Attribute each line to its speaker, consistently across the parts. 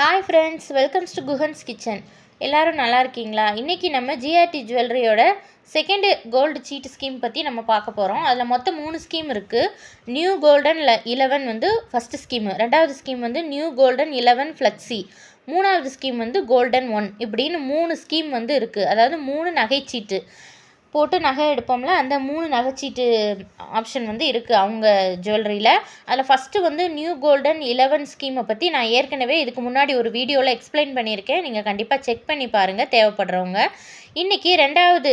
Speaker 1: Hi friends welcomes to Guhan's kitchen எல்லோரும் நல்லா இருக்கீங்களா? இன்றைக்கி நம்ம ஜிஆர்டி ஜுவல்லரியோட செகண்டு கோல்டு சீட் ஸ்கீம் பற்றி நம்ம பார்க்க போகிறோம் அதில் மொத்தம் மூணு ஸ்கீம் இருக்குது நியூ கோல்டன் இலவன் வந்து ஃபஸ்ட்டு ஸ்கீமு ரெண்டாவது ஸ்கீம் வந்து நியூ கோல்டன் இலவன் ஃப்ளெக்ஸி மூணாவது ஸ்கீம் வந்து கோல்டன் ஒன் இப்படின்னு மூணு ஸ்கீம் வந்து இருக்குது அதாவது மூணு நகைச்சீட்டு போட்டு நகை எடுப்போம்ல அந்த மூணு நகைச்சீட்டு ஆப்ஷன் வந்து இருக்குது அவங்க ஜுவல்லரியில் அதில் ஃபஸ்ட்டு வந்து நியூ கோல்டன் இலவன் ஸ்கீமை பற்றி நான் ஏற்கனவே இதுக்கு முன்னாடி ஒரு வீடியோவில் எக்ஸ்பிளைன் பண்ணியிருக்கேன். நீங்கள் கண்டிப்பாக செக் பண்ணி பாருங்கள் தேவைப்படுறவங்க. இன்றைக்கி ரெண்டாவது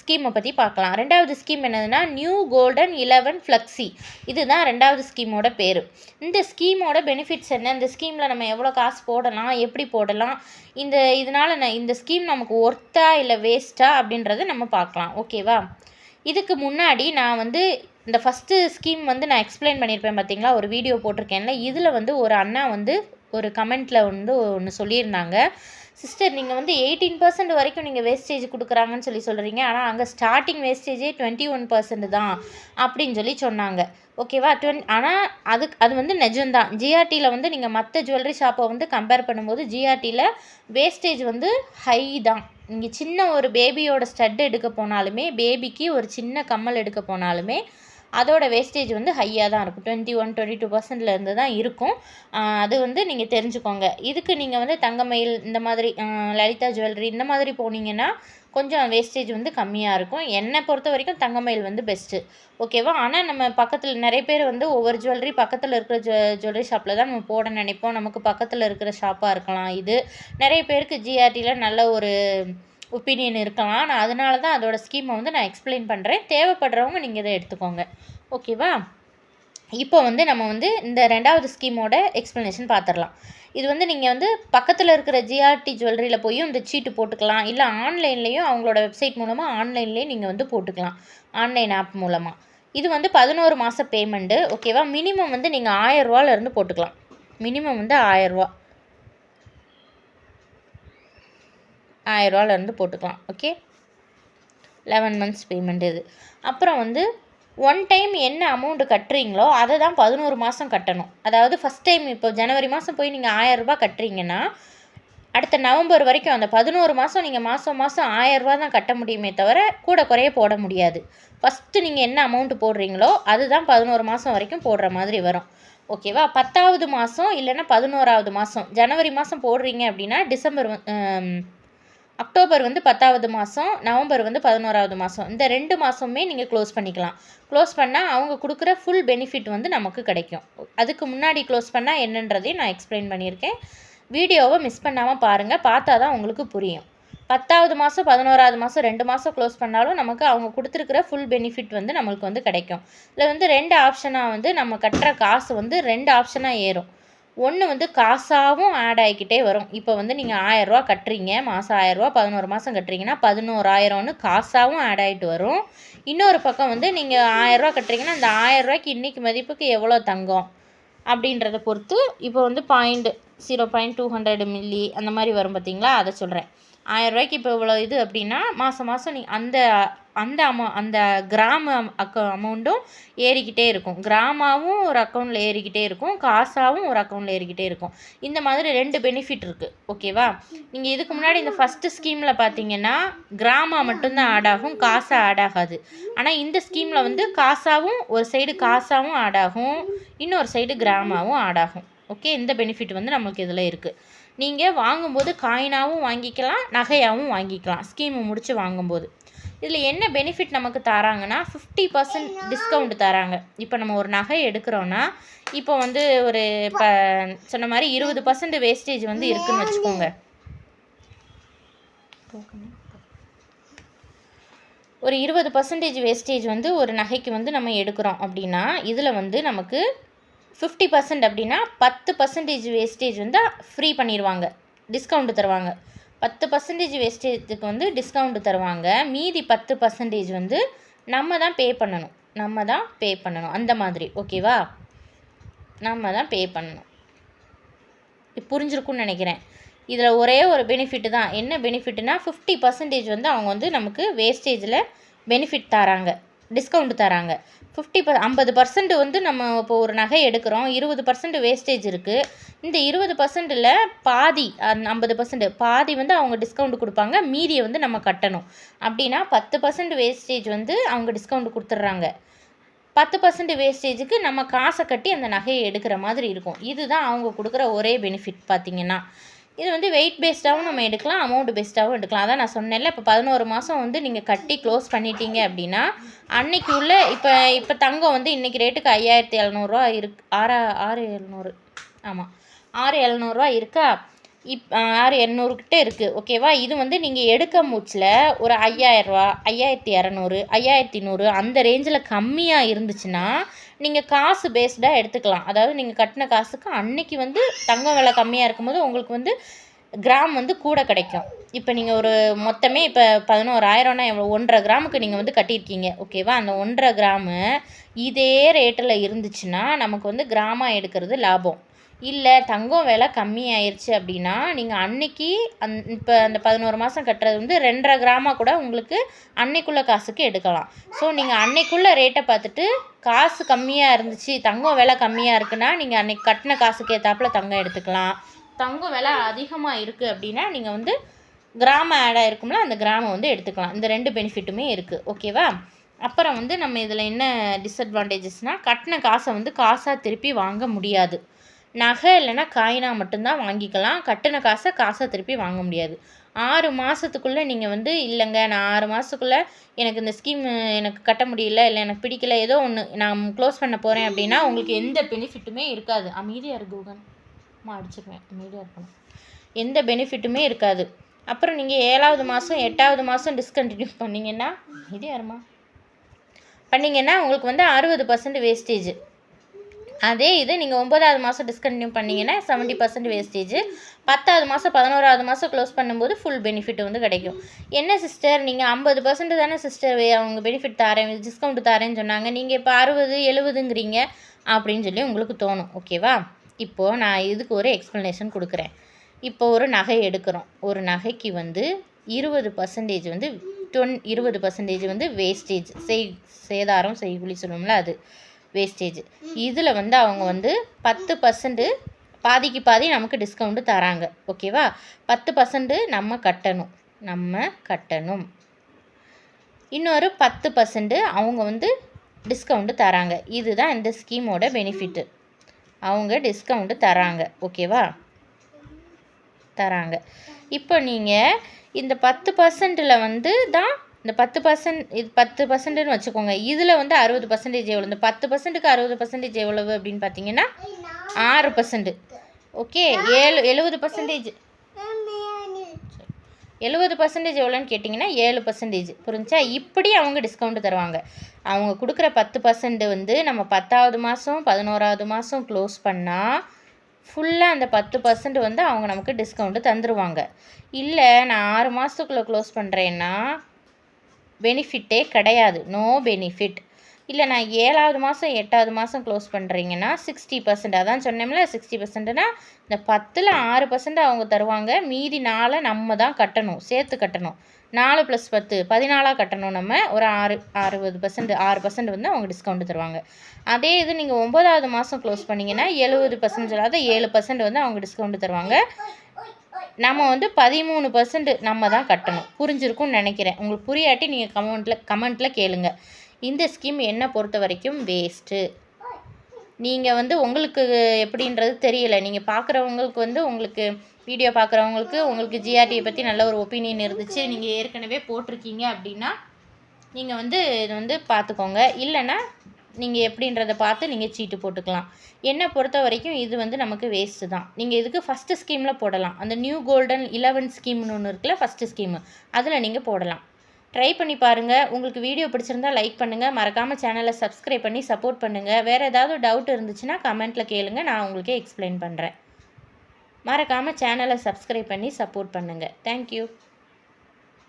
Speaker 1: ஸ்கீமை பற்றி பார்க்கலாம். ரெண்டாவது ஸ்கீம் என்னதுன்னா நியூ கோல்டன் இலவன் ஃப்ளக்ஸி இதுதான் ரெண்டாவது ஸ்கீமோட பேர். இந்த ஸ்கீமோட பெனிஃபிட்ஸ் என்ன? இந்த ஸ்கீமில் நம்ம எவ்வளோ காசு போடலாம்? எப்படி போடலாம்? இந்த இதனால் நான் இந்த ஸ்கீம் நமக்கு ஒர்த்தா இல்லை வேஸ்ட்டா அப்படின்றத நம்ம பார்க்கலாம். ஓகேவா இதுக்கு முன்னாடி நான் வந்து இந்த ஃபஸ்ட்டு ஸ்கீம் வந்து நான் எக்ஸ்பிளைன் பண்ணியிருப்பேன் பார்த்தீங்களா ஒரு வீடியோ போட்டிருக்கேன்ல. இதில் வந்து ஒரு அண்ணா வந்து ஒரு கமெண்ட்டில் வந்து ஒன்று சொல்லியிருந்தாங்க. சிஸ்டர் நீங்கள் வந்து எயிட்டீன் பர்சன்ட் வரைக்கும் நீங்கள் வேஸ்டேஜ் கொடுக்குறாங்கன்னு சொல்லி சொல்கிறீங்க ஆனால் அங்கே ஸ்டார்டிங் வேஸ்டேஜே டுவெண்ட்டி ஒன் பர்சன்ட் தான் அப்படின்னு சொல்லி சொன்னாங்க. ஓகேவா டுவென் ஆனால் அதுக்கு அது வந்து நிஜம்தான். ஜிஆர்டியில் வந்து நீங்கள் மற்ற ஜுவல்லரி ஷாப்பை வந்து கம்பேர் பண்ணும்போது ஜிஆர்டியில் வேஸ்டேஜ் வந்து ஹை தான். நீங்கள் சின்ன ஒரு பேபியோட ஸ்டட் எடுக்க போனாலுமே பேபிக்கு ஒரு சின்ன கம்மல் எடுக்க போனாலுமே அதோட வேஸ்டேஜ் வந்து ஹையாக தான் இருக்கும். டுவெண்ட்டி ஒன் டுவெண்ட்டி டூ பர்சன்ட்லேருந்து தான் இருக்கும். அது வந்து நீங்கள் தெரிஞ்சுக்கோங்க. இதுக்கு நீங்கள் வந்து தங்கமயில் இந்த மாதிரி லலிதா ஜுவல்லரி இந்த மாதிரி போனீங்கன்னா கொஞ்சம் வேஸ்டேஜ் வந்து கம்மியாக இருக்கும். என்னை பொறுத்த வரைக்கும் தங்கமயில் வந்து பெஸ்ட்டு ஓகேவா ஆனால் நம்ம பக்கத்தில் நிறைய பேர் வந்து ஒவ்வொரு ஜுவல்லரி பக்கத்தில் இருக்கிற ஜு ஜுவல்லரி ஷாப்பில் தான் நம்ம போட நினைப்போம். நமக்கு பக்கத்தில் இருக்கிற ஷாப்பாக இருக்கலாம் இது. நிறைய பேருக்கு ஜிஆர்டியில் நல்ல ஒரு ஒப்பீனியன் இருக்கலாம். நான் அதனால தான் அதோடய ஸ்கீமை வந்து நான் எக்ஸ்பிளைன் பண்ணுறேன் தேவைப்படுறவங்க நீங்கள் இதை எடுத்துக்கோங்க. ஓகேவா இப்போ வந்து நம்ம வந்து இந்த ரெண்டாவது ஸ்கீமோட எக்ஸ்ப்ளனேஷன் பார்த்துடலாம் இது வந்து நீங்கள் வந்து பக்கத்தில் இருக்கிற ஜிஆர்டி ஜுவல்லரியில் போயும் இந்த சீட்டு போட்டுக்கலாம். இல்லை ஆன்லைன்லேயும் அவங்களோட வெப்சைட் மூலமாக ஆன்லைன்லேயும் நீங்கள் வந்து போட்டுக்கலாம். ஆன்லைன் ஆப் மூலமாக இது வந்து பதினோரு மாத பேமெண்ட்டு ஓகேவா மினிமம் வந்து நீங்கள் ஆயரூவாலேருந்து போட்டுக்கலாம். மினிமம் வந்து ஆயரூவா ஆயரூவாலேருந்து போட்டுக்கலாம் ஓகே லெவன் மந்த்ஸ் பேமெண்ட் இது. அப்புறம் வந்து ஒன் டைம் என்ன அமௌண்ட்டு கட்டுறீங்களோ அதை தான் பதினோரு மாதம் கட்டணும். அதாவது ஃபஸ்ட் டைம் இப்போ ஜனவரி மாதம் போய் நீங்கள் ஆயரரூபா கட்டுறீங்கன்னா அடுத்த நவம்பர் வரைக்கும் அந்த பதினோரு மாதம் நீங்கள் மாதம் மாதம் ஆயரரூபா தான் கட்ட முடியுமே தவிர கூட குறைய போட முடியாது. ஃபஸ்ட்டு நீங்கள் என்ன அமௌண்ட்டு போடுறீங்களோ அதுதான் பதினோரு மாதம் வரைக்கும் போடுற மாதிரி வரும். ஓகேவா பத்தாவது மாதம் இல்லைன்னா பதினோராவது மாதம் ஜனவரி மாதம் போடுறீங்க அப்படின்னா டிசம்பர் அக்டோபர் வந்து பத்தாவது மாதம் நவம்பர் வந்து பதினோராவது மாதம் இந்த ரெண்டு மாதமுமே நீங்கள் க்ளோஸ் பண்ணிக்கலாம். க்ளோஸ் பண்ணால் அவங்க கொடுக்குற ஃபுல் பெனிஃபிட் வந்து நமக்கு கிடைக்கும். அதுக்கு முன்னாடி க்ளோஸ் பண்ணால் என்னன்றதையும் நான் எக்ஸ்பிளைன் பண்ணியிருக்கேன். வீடியோவை மிஸ் பண்ணாமல் பாருங்கள் பார்த்தா தான் உங்களுக்கு புரியும். பத்தாவது மாதம் பதினோராவது மாதம் ரெண்டு மாதம் க்ளோஸ் பண்ணாலும் நமக்கு அவங்க கொடுத்துருக்குற ஃபுல் பெனிஃபிட் வந்து நம்மளுக்கு வந்து கிடைக்கும். இதில் வந்து ரெண்டு ஆப்ஷனாக வந்து நம்ம கட்டுற காசு வந்து ரெண்டு ஆப்ஷனாக ஏறும். ஒன்று வந்து காசாகவும் ஆட் ஆகிக்கிட்டே வரும். இப்போ வந்து நீங்கள் ஆயரூவா கட்டுறீங்க மாதம் ஆயரூவா பதினோரு மாதம் கட்டுறீங்கன்னா பதினோராயிரம்னு காசாகவும் ஆட் ஆகிட்டு வரும். இன்னொரு பக்கம் வந்து நீங்கள் ஆயரூவா கட்டுறீங்கன்னா அந்த ஆயரூவாய்க்கு இன்றைக்கி மதிப்புக்கு எவ்வளோ தங்கம் அப்படின்றத பொறுத்து இப்போ வந்து point zero point two hundred milli அந்த மாதிரி வரும் பார்த்தீங்களா அதை சொல்கிறேன் ஆயரூவாய்க்கு இப்போ இவ்வளோ இது அப்படின்னா மாதம் மாதம் நீ அந்த அந்த அமௌ அந்த கிராம அக்க அமௌண்ட்டும் ஏறிக்கிட்டே இருக்கும். கிராமாவும் ஒரு அக்கௌண்ட்டில் ஏறிக்கிட்டே இருக்கும். காசாகவும் ஒரு அக்கௌண்ட்டில் ஏறிக்கிட்டே இருக்கும். இந்த மாதிரி ரெண்டு பெனிஃபிட் இருக்குது ஓகேவா நீங்கள் இதுக்கு முன்னாடி இந்த ஃபஸ்ட்டு ஸ்கீமில் பார்த்தீங்கன்னா கிராமா மட்டும்தான் ஆட் ஆகும் காசா ஆட் ஆகாது. ஆனால் இந்த ஸ்கீமில் வந்து காசாவும் ஒரு சைடு காசாவும் ஆட் ஆகும். இன்னொரு சைடு கிராமாவும் ஆட் ஆகும். ஓகே இந்த பெனிஃபிட் வந்து நம்மளுக்கு இதில் இருக்குது நீங்கள் வாங்கும்போது காயினாகவும் வாங்கிக்கலாம் நகையாகவும் வாங்கிக்கலாம் ஸ்கீமு முடித்து வாங்கும்போது. இதில் என்ன பெனிஃபிட் நமக்கு தராங்கன்னா ஃபிஃப்டி பர்சன்ட் டிஸ்கவுண்ட் தராங்க. இப்போ நம்ம ஒரு நகை எடுக்கிறோன்னா இப்போ வந்து ஒரு இப்போ சொன்ன மாதிரி இருபது பர்சன்ட் வேஸ்டேஜ் வந்து இருக்குதுன்னு வச்சுக்கோங்க. ஒரு இருபது பர்சன்டேஜ் வேஸ்டேஜ் வந்து ஒரு நகைக்கு வந்து நம்ம எடுக்கிறோம் அப்படின்னா இதில் வந்து நமக்கு ஃபிஃப்டி பர்சன்ட் அப்படின்னா பத்து பர்சன்டேஜ் வேஸ்டேஜ் வந்து ஃப்ரீ பண்ணிடுவாங்க டிஸ்கவுண்ட் தருவாங்க. பத்து பர்சன்டேஜ் வேஸ்டேஜுக்கு வந்து டிஸ்கவுண்ட் தருவாங்க. மீதி பத்து பர்சன்டேஜ் வந்து நம்ம தான் பே பண்ணணும். நம்ம தான் பே பண்ணணும். அந்த மாதிரி. ஓகேவா நம்ம தான் பே பண்ணணும். புரிஞ்சிருக்கும்னு நினைக்கிறேன். இதில் ஒரே ஒரு பெனிஃபிட்டு தான். என்ன பெனிஃபிட்னா ஃபிஃப்டி பர்சன்டேஜ் வந்து அவங்க வந்து நமக்கு வேஸ்டேஜில் பெனிஃபிட் தராங்க. டிஸ்கவுண்ட் தராங்க. ஃபிஃப்டி ப ஐம்பது பர்சன்ட் வந்து நம்ம இப்போ ஒரு நகை எடுக்கிறோம். இருபது பர்சன்ட் வேஸ்டேஜ் இருக்குது இந்த இருபது பர்சன்ட்டில் பாதி ஐம்பது பர்சன்ட் பாதி வந்து அவங்க டிஸ்கவுண்ட் கொடுப்பாங்க. மீதியை வந்து நம்ம கட்டணும். அப்படின்னா பத்து பர்சன்ட் வேஸ்டேஜ் வந்து அவங்க டிஸ்கவுண்ட் கொடுத்துட்றாங்க. பத்து பர்சன்ட் வேஸ்டேஜுக்கு நம்ம காசை கட்டி அந்த நகையை எடுக்கிற மாதிரி இருக்கும். இதுதான் அவங்க கொடுக்குற ஒரே பெனிஃபிட் பார்த்திங்கன்னா. இது வந்து வெயிட் பேஸ்டாகவும் நம்ம எடுக்கலாம் அமௌண்ட் பேஸ்டாகவும் எடுக்கலாம். அதான் நான் சொன்னேன்ல இப்போ பதினோரு மாதம் வந்து நீங்கள் கட்டி க்ளோஸ் பண்ணிட்டீங்க அப்படின்னா அன்னைக்கு உள்ள இப்போ இப்போ தங்கம் வந்து இன்றைக்கி ரேட்டுக்கு ஐயாயிரத்தி எழுநூறுவா இருக்கு ஆறா ஆறு எழுநூறு. ஆமாம் ஆறு எழுநூறுவா இருக்கா? இப் ஆறு எண்ணூறுக்கிட்ட இருக்குது ஓகேவா இது வந்து நீங்கள் எடுக்க மூச்சில் ஒரு ஐயாயிரரூவா ஐயாயிரத்தி இரநூறு ஐயாயிரத்தி நூறு அந்த ரேஞ்சில் கம்மியாக இருந்துச்சுன்னா நீங்கள் காசு பேஸ்டாக எடுத்துக்கலாம். அதாவது நீங்கள் கட்டின காசுக்கு அன்னைக்கு வந்து தங்கம் விலை கம்மியாக இருக்கும்போது உங்களுக்கு வந்து கிராம் வந்து கூட கிடைக்கும். இப்போ நீங்கள் ஒரு மொத்தமே இப்போ பதினோராயிரம்னா எவ்வளோ? ஒன்றரை கிராமுக்கு நீங்கள் வந்து கட்டியிருக்கீங்க. ஓகேவா அந்த ஒன்றரை கிராமு இதே ரேட்டில் இருந்துச்சுன்னா நமக்கு வந்து கிராமாக எடுக்கிறது லாபம். இல்லை தங்கம் விலை கம்மியாயிருச்சு அப்படின்னா நீங்கள் அன்னைக்கு அந் இப்போ அந்த பதினோரு மாதம் கட்டுறது வந்து ரெண்டரை கிராமாக கூட உங்களுக்கு அன்னைக்குள்ளே காசுக்கு எடுக்கலாம். ஸோ நீங்கள் அன்னைக்குள்ளே ரேட்டை பார்த்துட்டு காசு கம்மியாக இருந்துச்சு தங்கம் விலை கம்மியாக இருக்குன்னா நீங்கள் அன்னைக்கு கட்டின காசுக்கு ஏற்றாப்புல தங்கம் எடுத்துக்கலாம். தங்கம் விலை அதிகமாக இருக்குது அப்படின்னா நீங்கள் வந்து கிராமம் ஆடாக இருக்கும்ல அந்த கிராமம் வந்து எடுத்துக்கலாம். இந்த ரெண்டு பெனிஃபிட்டுமே இருக்குது ஓகேவா அப்புறம் வந்து நம்ம இதில் என்ன டிஸ்அட்வான்டேஜஸ்னால் கட்டின காசை வந்து காசாக திருப்பி வாங்க முடியாது. நகை இல்லைன்னா காயினா மட்டும்தான் வாங்கிக்கலாம். கட்டின காசை காசை திருப்பி வாங்க முடியாது. ஆறு மாதத்துக்குள்ளே நீங்கள் வந்து இல்லைங்க நான் ஆறு மாதத்துக்குள்ளே எனக்கு இந்த ஸ்கீம் எனக்கு கட்ட முடியல இல்லை எனக்கு பிடிக்கல ஏதோ ஒன்று நான் க்ளோஸ் பண்ண போகிறேன் அப்படின்னா உங்களுக்கு எந்த பெனிஃபிட்டுமே இருக்காது. அமைதியாக இருக்கு அடிச்சிருவேன். அமைதியாக இருக்கணும். எந்த பெனிஃபிட்டுமே இருக்காது. அப்புறம் நீங்கள் ஏழாவது மாதம் எட்டாவது மாதம் டிஸ்கண்டினியூ பண்ணிங்கன்னா அமைதியாக இருமா. பண்ணிங்கன்னா உங்களுக்கு வந்து அறுபது பர்சன்ட் வேஸ்டேஜ் அதே இது நீங்கள் ஒம்பதாவது மாதம் டிஸ்கண்டினியூ பண்ணிங்கன்னா செவன்ட்டி பர்சன்ட் வேஸ்டேஜ் பத்தாவது மாதம் பதினோராவது மாதம் க்ளோஸ் பண்ணும்போது ஃபுல் பெனிஃபிட் வந்து கிடைக்கும். என்ன சிஸ்டர் நீங்கள் ஐம்பது பர்சன்ட் தானே சிஸ்டர் அவங்க பெனிஃபிட் தரேன் டிஸ்கவுண்ட் தரேன்னு சொன்னாங்க. நீங்கள் இப்போ அறுபது எழுபதுங்கிறீங்க அப்படின்னு சொல்லி உங்களுக்கு தோணும். ஓகேவா இப்போது நான் இதுக்கு ஒரு எக்ஸ்ப்ளனேஷன் கொடுக்குறேன். இப்போ ஒரு நகை எடுக்கிறோம். ஒரு நகைக்கு வந்து இருபது பர்சன்டேஜ் வந்து டொன் இருபது பர்சன்டேஜ் வந்து வேஸ்டேஜ் செய் சேதாரம் செய்குழி சொல்லுவோம்ல அது. வேஸ்டேஜ் இதில் வந்து அவங்க வந்து பத்து பர்சன்ட்டு பாதிக்கு பாதி நமக்கு டிஸ்கவுண்ட்டு தராங்க. ஓகேவா பத்து பர்சன்ட்டு நம்ம கட்டணும். நம்ம கட்டணும். இன்னொரு பத்து பர்சன்ட்டு அவங்க வந்து டிஸ்கவுண்ட்டு தராங்க. இதுதான் இந்த ஸ்கீமோட பெனிஃபிட்டு அவங்க டிஸ்கவுண்ட்டு தராங்க. ஓகேவா தராங்க. இப்போ நீங்கள் இந்த பத்து பர்சன்ட்டில் வந்து தான் இந்த பத்து பர்சன்ட் இது பத்து பர்சன்ட்னு வச்சுக்கோங்க. இதில் வந்து அறுபது பர்சன்டேஜ் எவ்வளோ இந்த பத்து பர்சன்ட்டுக்கு அறுபது பர்சன்டேஜ் எவ்வளவு அப்படின்னு பார்த்தீங்கன்னா ஆறு பர்சன்ட் ஓகே? ஏழு எழுபது பர்சன்டேஜ் எழுபது பர்சன்டேஜ் எவ்வளோன்னு கேட்டிங்கன்னா ஏழு பர்சன்டேஜ் புரிஞ்சா இப்படி அவங்க டிஸ்கவுண்ட் தருவாங்க. அவங்க கொடுக்குற பத்து பர்சன்ட் வந்து நம்ம பத்தாவது மாதம் பதினோராவது மாதம் க்ளோஸ் பண்ணால் ஃபுல்லாக அந்த பத்து பர்சன்ட் வந்து அவங்க நமக்கு டிஸ்கவுண்ட்டு தந்துடுவாங்க இல்லை நான் ஆறு மாதத்துக்குள்ளே க்ளோஸ் பண்ணுறேன்னா பெனிஃபிட்டே கிடையாது. நோ பெனிஃபிட் இல்லை நான் ஏழாவது மாதம் எட்டாவது மாதம் க்ளோஸ் பண்ணுறீங்கன்னா சிக்ஸ்டி பர்சன்ட் அதான் சொன்னோம்ல சிக்ஸ்டி பர்சன்ட்னா இந்த பத்தில் ஆறு பர்சன்ட் அவங்க தருவாங்க. மீதி நாளை நம்ம தான் கட்டணும் சேர்த்து கட்டணும். நாலு ப்ளஸ் பத்து பதினாலாக கட்டணும் நம்ம. ஒரு ஆறு அறுபது பர்சன்ட் ஆறு பர்சன்ட் வந்து அவங்க டிஸ்கவுண்ட் தருவாங்க. அதே இது நீங்கள் ஒம்பதாவது மாதம் க்ளோஸ் பண்ணிங்கன்னா எழுபது பர்சன்ட் சொல்லாத ஏழு பர்சன்ட் வந்து அவங்க டிஸ்கவுண்ட் தருவாங்க. நம்ம வந்து பதிமூணு பர்சன்ட் நம்ம தான் கட்டணும். புரிஞ்சிருக்கும்னு நினைக்கிறேன். உங்களுக்கு புரியாட்டி நீங்கள் கமெண்ட்டில் கமெண்ட்டில் கேளுங்க. இந்த ஸ்கீம் என்னை பொறுத்த வரைக்கும் வேஸ்ட்டு நீங்கள் வந்து உங்களுக்கு எப்படின்றது தெரியல. நீங்கள் பார்க்குறவங்களுக்கு வந்து உங்களுக்கு வீடியோ பார்க்குறவங்களுக்கு உங்களுக்கு ஜிஆர்டியை பற்றி நல்ல ஒரு ஒப்பீனியன் இருந்துச்சு. நீங்கள் ஏற்கனவே போட்டிருக்கீங்க அப்படின்னா நீங்கள் வந்து இதை வந்து பார்த்துக்கோங்க இல்லைன்னா நீங்கள் எப்படின்றத பார்த்து நீங்கள் சீட்டு போட்டுக்கலாம். என்னை பொறுத்த வரைக்கும் இது வந்து நமக்கு வேஸ்ட்டு தான். நீங்கள் இதுக்கு ஃபஸ்ட்டு ஸ்கீமில் போடலாம். அந்த நியூ கோல்டன் இலவன் ஸ்கீம்னு ஒன்று இருக்குல்ல ஃபஸ்ட்டு ஸ்கீமு அதில் நீங்கள் போடலாம். ட்ரை பண்ணி பாருங்கள் உங்களுக்கு வீடியோ பிடிச்சிருந்தா லைக் பண்ணுங்கள் மறக்காமல் சேனலை சப்ஸ்கிரைப் பண்ணி சப்போர்ட் பண்ணுங்கள் வேறு ஏதாவது டவுட் இருந்துச்சுன்னா கமெண்ட்டில் கேளுங்க. நான் உங்களுக்கு எக்ஸ்பிளைன் பண்ணுறேன் மறக்காமல் சேனலை சப்ஸ்கிரைப் பண்ணி சப்போர்ட் பண்ணுங்கள் தேங்க்யூ